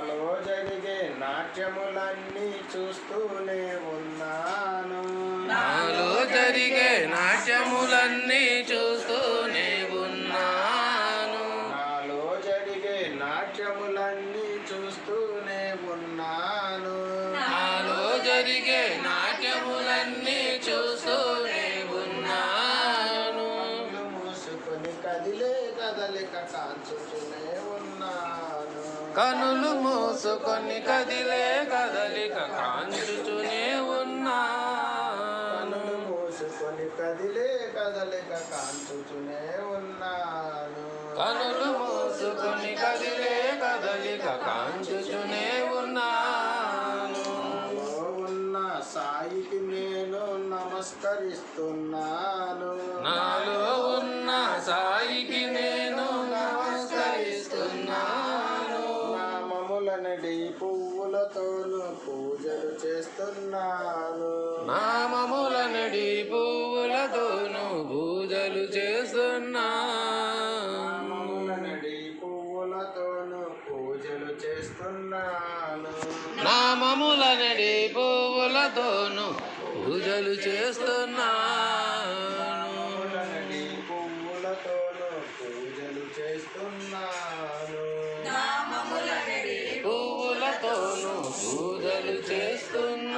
నాలో జరిగే నాట్యములన్నీ చూస్తూనే ఉన్నాను. నాలో జరిగే నాట్యములన్నీ చూస్తూనే ఉన్నాను. నాలో జరిగే నాట్యములన్నీ చూస్తూనే ఉన్నాను. నాలో జరిగే నాట్యములన్నీ చూస్తూనే ఉన్నాను. మూసుకొని కదిలే కదలిక కాంచుతూనే ఉన్నాను. కనులు మూసుకొని కదిలే కదలిక కాంచుతూనే ఉన్నాను. కనులు మూసుకొని కదిలే కదలిక కాంచుతూనే ఉన్నాను. కనులు మూసుకొని కదిలే కదలిక కాంచుతూనే ఉన్నాను. ఉన్న సాయికి నేను నమస్కరిస్తున్నాను. నాలో నామములనడి పువ్వులతోను పూజలు చేస్తున్నాను. నామముల నడి పువ్వులతోను పూజలు చేస్తున్నాను నామములనడి పువ్వులతోను పూజలు చేస్తున్నాను. నామముల నడి పువ్వులతోను పూజలు చేస్తున్నాను చేస్తున్నా